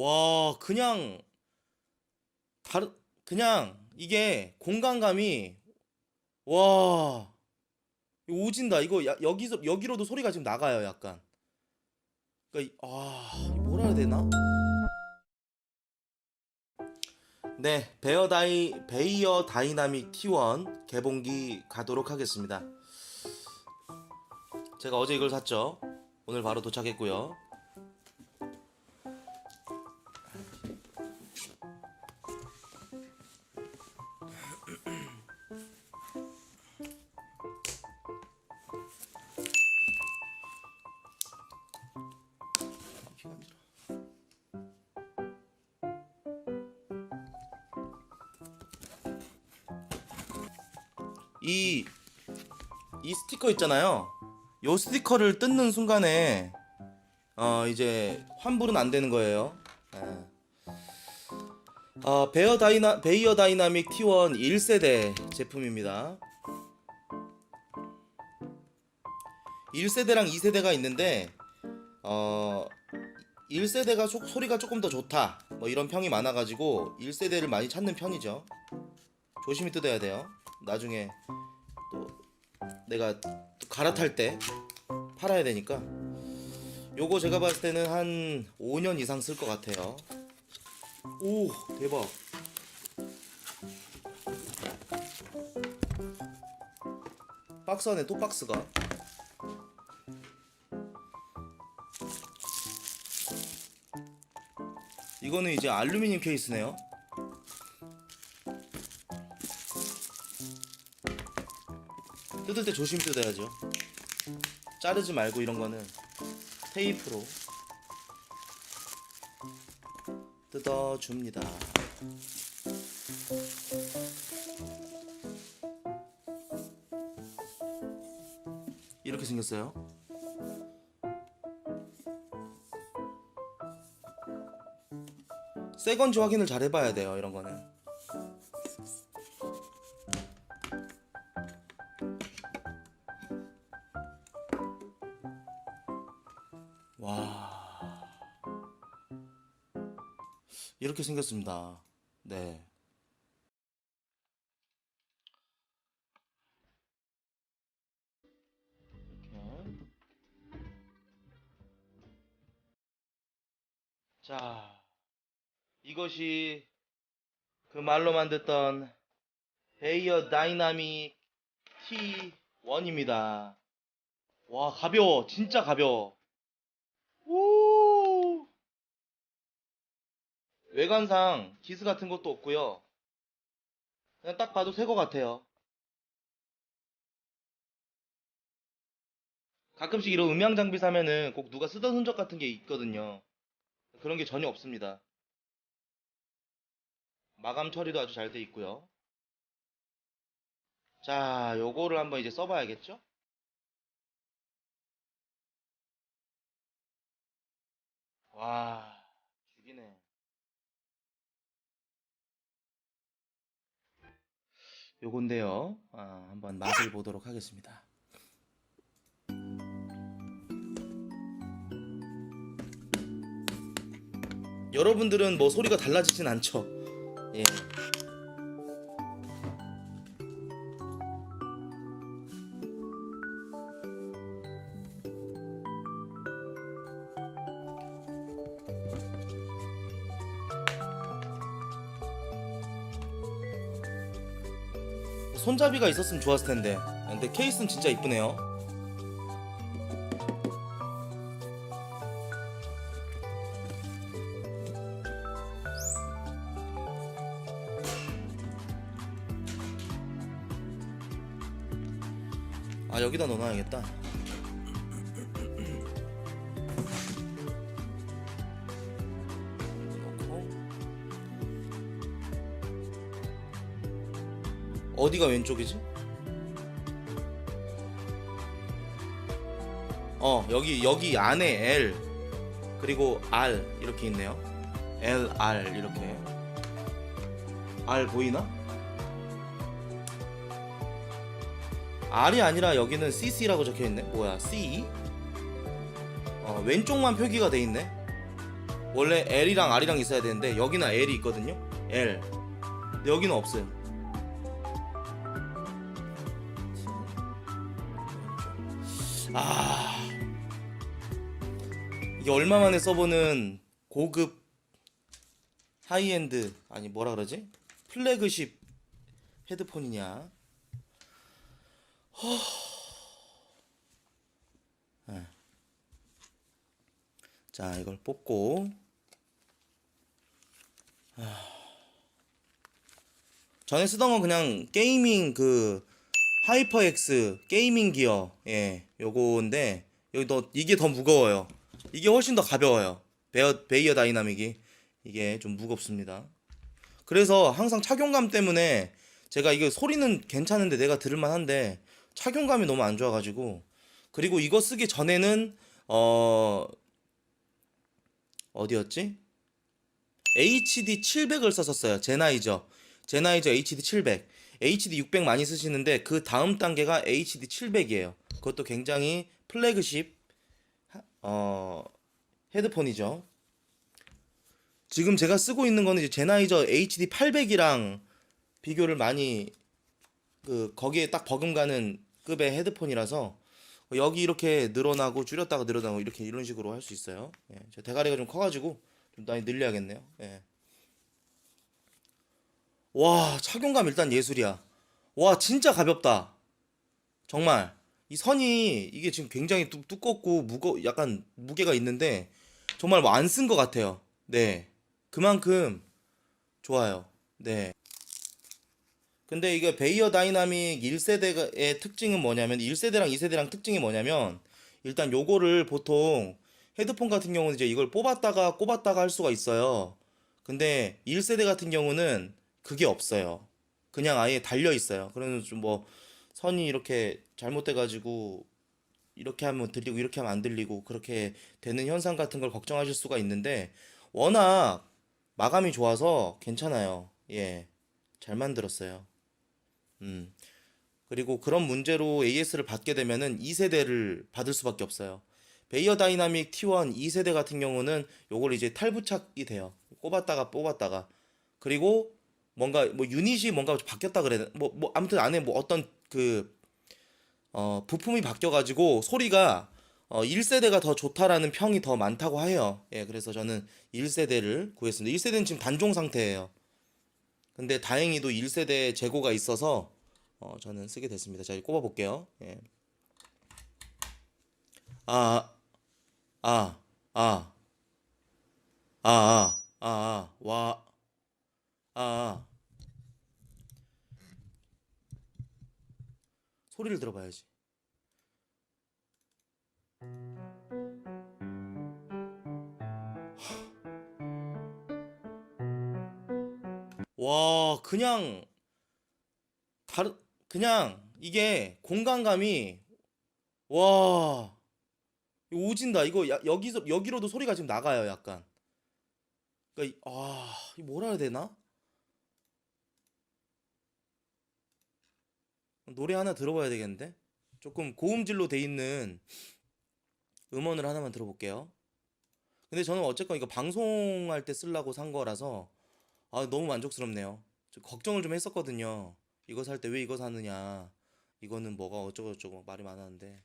와, 그냥 다르 그냥 이게 공간감이 와 오진다. 이거 야, 여기서 여기로도 소리가 지금 나가요, 약간. 그러니까 이- 아, 뭐라 해야 되나? 네, 베어 다이 베이어 다이나믹 T1 개봉기 가도록 하겠습니다. 제가 어제 이걸 샀죠. 오늘 바로 도착했고요. 이, 이 스티커 있잖아요. 요 스티커를 뜯는 순간에, 어, 이제 환불은 안 되는 거예요. 예. 어, 베어 다이나, 베이어 다이나믹 T1 1세대 제품입니다. 1세대랑 2세대가 있는데, 어, 1세대가 소, 소리가 조금 더 좋다. 뭐 이런 평이 많아가지고 1세대를 많이 찾는 편이죠. 조심히 뜯어야 돼요. 나중에 또 내가 또 갈아탈 때 팔아야 되니까. 요거 제가 봤을 때는 한 5년 이상 쓸 것 같아요. 오 대박. 박스 안에 또 박스가. 이거는 이제 알루미늄 케이스네요. 뜯을 때 조심 뜯어야죠. 자르지 말고 이런 거는 테이프로 뜯어줍니다. 이렇게 생겼어요. 새 건지 확인을 잘 해봐야 돼요. 이런 거는. 와. 이렇게 생겼습니다. 네. 이렇게. 자, 이것이 그 말로만 듣던 베이어 다이나믹 T1입니다. 와, 가벼워. 진짜 가벼워. 외관상 기스 같은 것도 없고요. 그냥 딱 봐도 새 거 같아요. 가끔씩 이런 음향 장비 사면은 꼭 누가 쓰던 흔적 같은 게 있거든요. 그런 게 전혀 없습니다. 마감 처리도 아주 잘 돼 있고요. 자, 요거를 한번 이제 써봐야겠죠? 와, 요건데요. 아, 한번 맛을 보도록 하겠습니다. 여러분들은 뭐 소리가 달라지진 않죠. 예. 손잡이가 있었으면 좋았을 텐데. 근데 케이스는 진짜 이쁘네요. 아 여기다 넣어놔야겠다. 어디가 왼쪽이지? 어 여기 여기 안에 L 그리고 R 이렇게 있네요. L R 이렇게 R 보이나? R이 아니라 여기는 CC라고 적혀 있네. 뭐야 C? 어 왼쪽만 표기가 돼 있네. 원래 L이랑 R이랑 있어야 되는데 여기는 L이 있거든요. L. 여기는 없어요. 이게 얼마 만에 써보는 고급 하이엔드 아니 뭐라 그러지? 플래그십 헤드폰이냐. 네. 자 이걸 뽑고. 아. 전에 쓰던 건 그냥 게이밍 그 하이퍼엑스 게이밍 기어. 예 요거인데 여기 더 이게 더 무거워요 이게 훨씬 더 가벼워요 베어 베이어 다이나믹이 이게 좀 무겁습니다 그래서 항상 착용감 때문에 제가 이거 소리는 괜찮은데 내가 들을만한데 착용감이 너무 안 좋아가지고 그리고 이거 쓰기 전에는 어 어디였지? HD 700을 썼었어요. 제나이저. 제나이저 HD 700. HD 600 많이 쓰시는데 그 다음 단계가 HD 700이에요. 그것도 굉장히 플래그십 하- 어 헤드폰이죠. 지금 제가 쓰고 있는 거는 이제 제나이저 HD 800이랑 비교를 많이 그 거기에 딱 버금가는 급의 헤드폰이라서 여기 이렇게 늘어나고 줄였다가 늘어나고 이렇게 이런 식으로 할 수 있어요. 예, 제 대가리가 좀 커가지고 좀 많이 늘려야겠네요. 예. 와 착용감 일단 예술이야. 와 진짜 가볍다. 정말 이 선이 이게 지금 굉장히 두, 두껍고 무거 약간 무게가 있는데 정말 뭐 안 쓴 것 같아요. 네 그만큼 좋아요. 네. 근데 이게 베이어 다이나믹 1세대의 특징은 뭐냐면 1세대랑 2세대랑 특징이 뭐냐면 일단 요거를 보통 헤드폰 같은 경우는 이제 이걸 뽑았다가 꼽았다가 할 수가 있어요. 근데 1세대 같은 경우는 그게 없어요. 그냥 아예 달려 있어요. 그러면 좀뭐 선이 이렇게 잘못돼 가지고 이렇게 하면 들리고 이렇게 하면 안 들리고 그렇게 되는 현상 같은 걸 걱정하실 수가 있는데 워낙 마감이 좋아서 괜찮아요. 예. 잘 만들었어요. 음. 그리고 그런 문제로 AS를 받게 되면은 2세대를 받을 수밖에 없어요. 베이어 다이나믹 T1 2세대 같은 경우는 요걸 이제 탈부착이 돼요. 꼽았다가 뽑았다가. 그리고 뭔가 뭐 유닛이 뭔가 바뀌었다 그래야? 뭐, 뭐 아무튼 안에 뭐 어떤 그 어, 부품이 바뀌어가지고 소리가 어, 1세대가 더 좋다라는 평이 더 많다고 해요. 예, 그래서 저는 1세대를 구했습니다. 1세대는 지금 단종 상태예요. 근데 다행히도 1세대 재고가 있어서 어, 저는 쓰게 됐습니다. 자, 꼽아 볼게요. 예. 아, 아, 아, 아, 아, 아, 아, 와, 아, 아. 소리를 들어봐야지. 와, 그냥 다르 그냥 이게 공간감이 와 오진다. 이거 야- 여기서 여기로도 소리가 지금 나가요, 약간. 그러니까 이- 아, 이 뭐라 해야 되나? 노래 하나 들어봐야 되겠는데? 조금 고음질로 돼 있는 음원을 하나만 들어볼게요. 근데 저는 어쨌건 이거 방송할 때 쓰려고 산 거라서 아, 너무 만족스럽네요. 저 걱정을 좀 했었거든요. 이거 살 때 왜 이거 사느냐. 이거는 뭐가 어쩌고 저쩌고 말이 많았는데.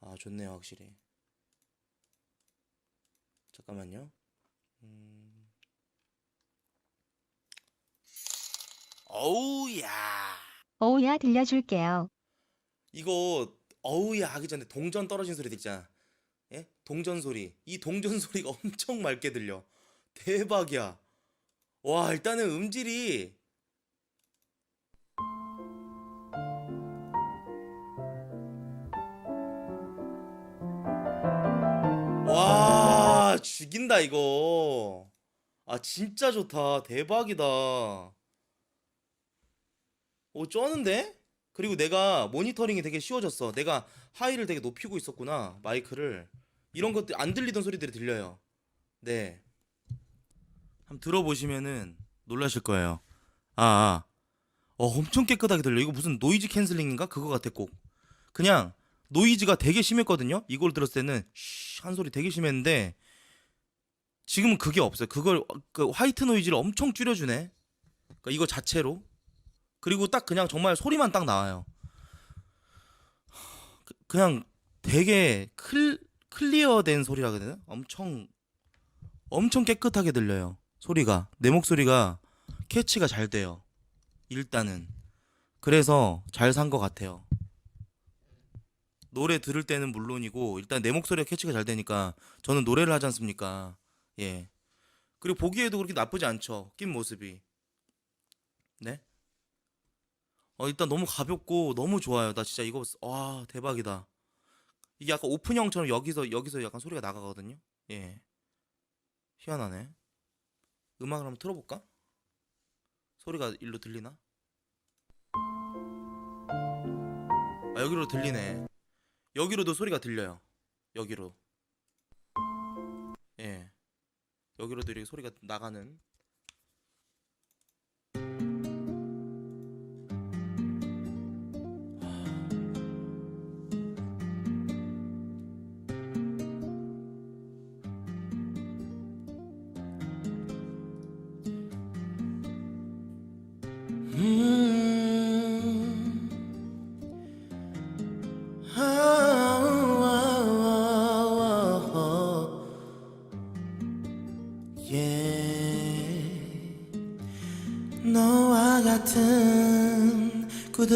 아, 좋네요, 확실히. 잠깐만요. 음. 어우, 야. 오우야 들려줄게요. 이거 어우야 하기 전에 동전 떨어진 소리 듣잖아. 예? 동전 소리. 이 동전 소리가 엄청 맑게 들려. 대박이야. 와, 일단은 음질이 와, 죽인다 이거. 아, 진짜 좋다. 대박이다. 오, 쩌는데? 그리고 내가 모니터링이 되게 쉬워졌어. 내가 하이를 되게 높이고 있었구나. 마이크를. 이런 것들 안 들리던 소리들이 들려요. 네. 한번 들어보시면은 놀라실 거예요. 아, 아. 어, 엄청 깨끗하게 들려. 이거 무슨 노이즈 캔슬링인가? 그거 같아, 꼭. 그냥 노이즈가 되게 심했거든요. 이걸 들었을 때는 쉬, 한 소리 되게 심했는데 지금은 그게 없어요. 그걸 그 화이트 노이즈를 엄청 줄여주네. 그러니까 이거 자체로. 그리고 딱 그냥 정말 소리만 딱 나와요. 그- 그냥 되게 클 클리어된 소리라 그래야 되나? 엄청 엄청 깨끗하게 들려요. 소리가 내 목소리가 캐치가 잘 돼요. 일단은 그래서 잘 산 것 같아요. 노래 들을 때는 물론이고 일단 내 목소리가 캐치가 잘 되니까 저는 노래를 하지 않습니까? 예. 그리고 보기에도 그렇게 나쁘지 않죠. 낀 모습이. 네? 어 일단 너무 가볍고 너무 좋아요. 나 진짜 이거 와 대박이다. 이게 약간 오픈형처럼 여기서 여기서 약간 소리가 나가거든요. 예. 희한하네. 음악을 한번 틀어볼까? 소리가 일로 들리나? 아 여기로 들리네. 여기로도 소리가 들려요. 여기로. 예. 여기로도 이렇게 소리가 나가는.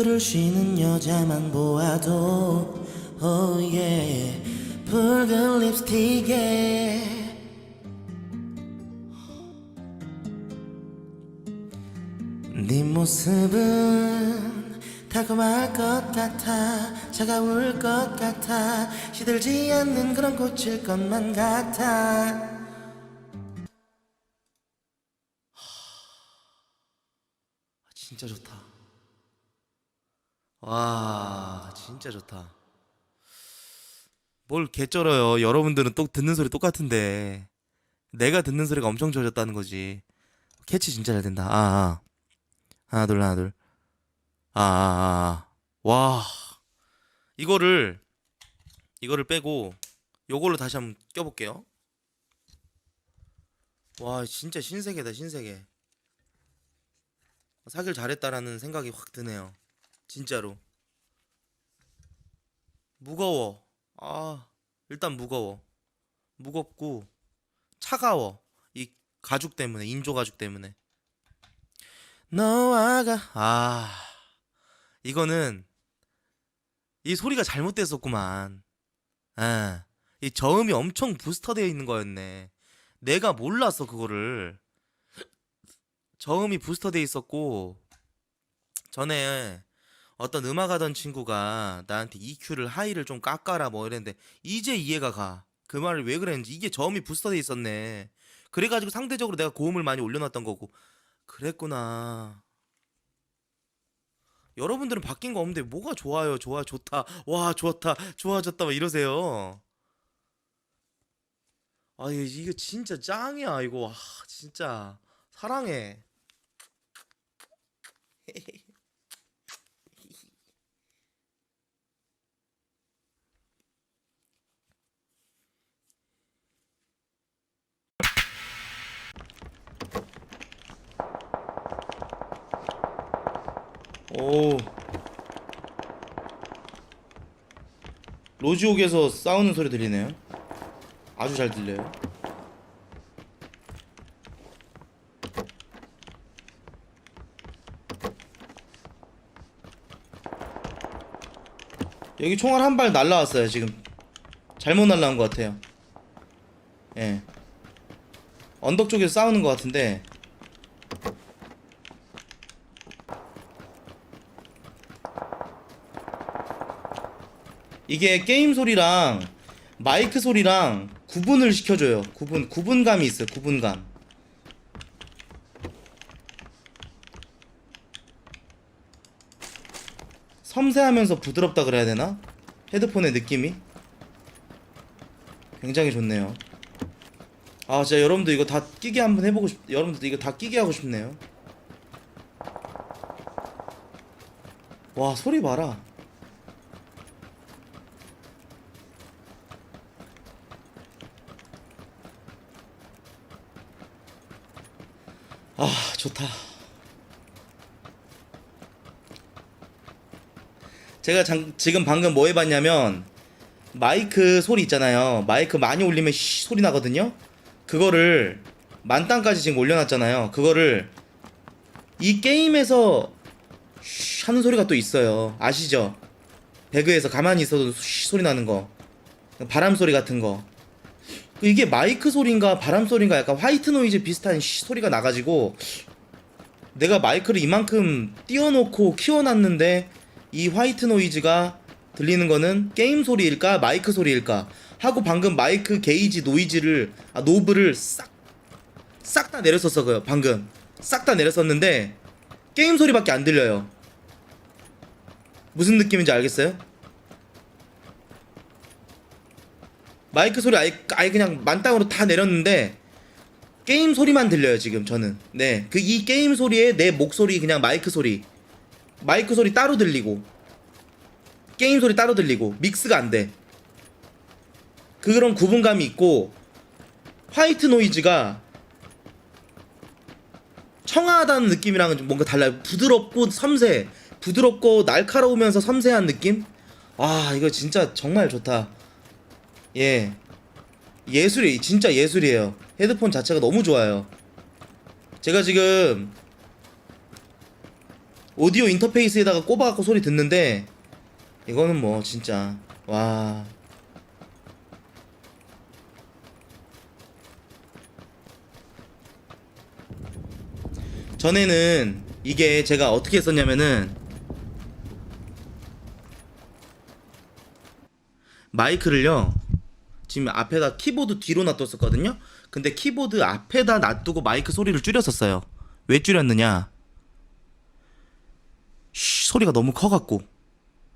구두를 신은 여자만 보아도 oh yeah. 붉은 립스틱에 네 모습은 달콤할 것 같아 차가울 것 같아 시들지 않는 그런 꽃일 것만 같아 진짜 좋다 와 진짜 좋다 뭘 개쩔어요 여러분들은 또 듣는 소리 똑같은데 내가 듣는 소리가 엄청 좋아졌다는 거지 캐치 진짜 잘 된다 아, 아. 하나 둘 하나 둘 아, 아, 아. 와. 이거를 이거를 빼고 요걸로 다시 한번 껴볼게요. 와, 진짜 신세계다, 신세계. 사길 잘했다라는 생각이 확 드네요. 진짜로. 무거워. 아, 일단 무거워. 무겁고 차가워. 이 가죽 때문에, 인조 가죽 때문에. 너와가 아 이거는 이 소리가 잘못됐었구만 아, 이 저음이 엄청 부스터되어 있는 거였네 내가 몰랐어 그거를 저음이 부스터되어 있었고 전에 어떤 음악 하던 친구가 나한테 EQ를 하이를 좀 깎아라 뭐 이랬는데 이제 이해가 가 그 말을 왜 그랬는지 이게 저음이 부스터되어 있었네 그래가지고 상대적으로 내가 고음을 많이 올려놨던 거고 그랬구나. 여러분들은 바뀐 거 없는데 뭐가 좋아요, 좋아, 좋다, 와, 좋다, 좋아졌다, 막 이러세요. 아, 이거 진짜 짱이야, 이거. 와, 진짜. 사랑해. 오. 로지옥에서 싸우는 소리 들리네요. 아주 잘 들려요. 여기 총알 한 발 날라왔어요, 지금. 잘못 날라온 것 같아요. 예. 언덕 쪽에서 싸우는 것 같은데, 이게 게임 소리랑 마이크 소리랑 구분을 시켜줘요. 구분 구분감이 있어요. 구분감. 섬세하면서 부드럽다 그래야 되나? 헤드폰의 느낌이 굉장히 좋네요. 아 진짜 여러분들 이거 다 끼게 한번 해보고 싶. 여러분들 이거 다 끼게 하고 싶네요. 와 소리 봐라. 아 좋다. 제가 장, 지금 방금 뭐 해봤냐면 마이크 소리 있잖아요. 마이크 많이 올리면 쉬 소리 나거든요. 그거를 만땅까지 지금 올려놨잖아요. 그거를 이 게임에서 쉬 하는 소리가 또 있어요. 아시죠? 배그에서 가만히 있어도 쉬 소리 나는 거. 바람 소리 같은 거. 이게 마이크 소리인가 바람 소리인가 약간 화이트 노이즈 비슷한 쉬 소리가 나가지고 내가 마이크를 이만큼 띄워놓고 키워놨는데 이 화이트 노이즈가 들리는 거는 게임 소리일까 마이크 소리일까 하고 방금 마이크 게이지 노이즈를 아 노브를 싹 싹 다 내렸었어요 방금 싹 다 내렸었는데 게임 소리밖에 안 들려요 무슨 느낌인지 알겠어요? 마이크 소리 아예, 아예 그냥 만땅으로 다 내렸는데 게임 소리만 들려요 지금 저는. 네. 그 이 게임 소리에 내 목소리 그냥 마이크 소리. 마이크 소리 따로 들리고. 게임 소리 따로 들리고. 믹스가 안 돼. 그런 구분감이 있고 화이트 노이즈가 청아하다는 느낌이랑은 좀 뭔가 달라요. 부드럽고 섬세 부드럽고 날카로우면서 섬세한 느낌? 아 이거 진짜 정말 좋다 예. 예술이 진짜 예술이에요. 헤드폰 자체가 너무 좋아요. 제가 지금 오디오 인터페이스에다가 꼽아갖고 소리 듣는데 이거는 뭐 진짜 와. 전에는 이게 제가 어떻게 했었냐면은 마이크를요 지금 앞에다 키보드 뒤로 놔뒀었거든요. 근데 키보드 앞에다 놔두고 마이크 소리를 줄였었어요. 왜 줄였느냐? 쉬, 소리가 너무 커갖고.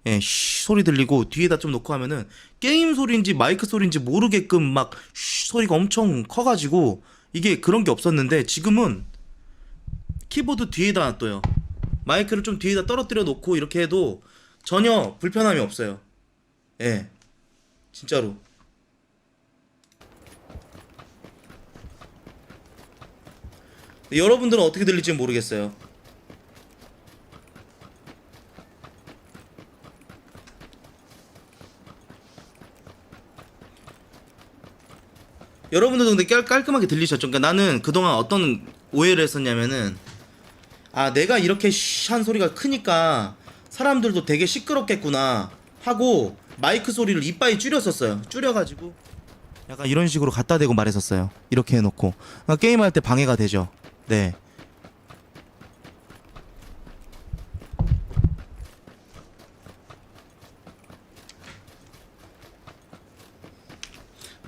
예, 쉬, 소리 들리고 뒤에다 좀 놓고 하면은 게임 소리인지 마이크 소리인지 모르게끔 막 쉬, 소리가 엄청 커가지고 이게 그런 게 없었는데 지금은 키보드 뒤에다 놔둬요. 마이크를 좀 뒤에다 떨어뜨려 놓고 이렇게 해도 전혀 불편함이 없어요. 예 진짜로 여러분들은 어떻게 들릴지 모르겠어요. 여러분들도 근데 깔, 깔끔하게 들리셨죠? 그러니까 나는 그동안 어떤 오해를 했었냐면은 아 내가 이렇게 쉬한 소리가 크니까 사람들도 되게 시끄럽겠구나 하고 마이크 소리를 이빠이 줄였었어요. 줄여가지고. 약간 이런 식으로 갖다 대고 말했었어요. 이렇게 해놓고. 그러니까 게임할 때 방해가 되죠 네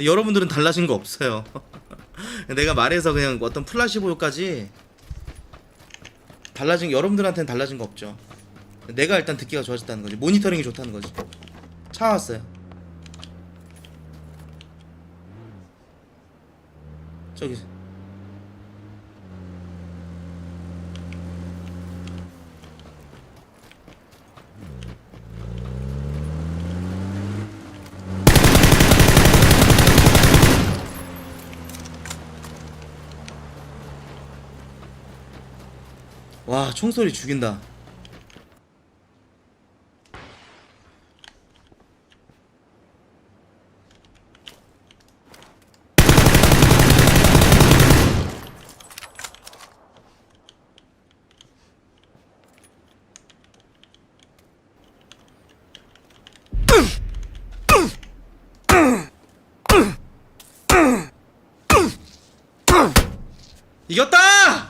여러분들은 달라진 거 없어요 내가 말해서 그냥 어떤 플라시보요까지 달라진 게 여러분들한테는 달라진 거 없죠. 내가 일단 듣기가 좋아졌다는 거지. 모니터링이 좋다는 거지. 차 왔어요. 저기 총소리 죽인다. 이겼다!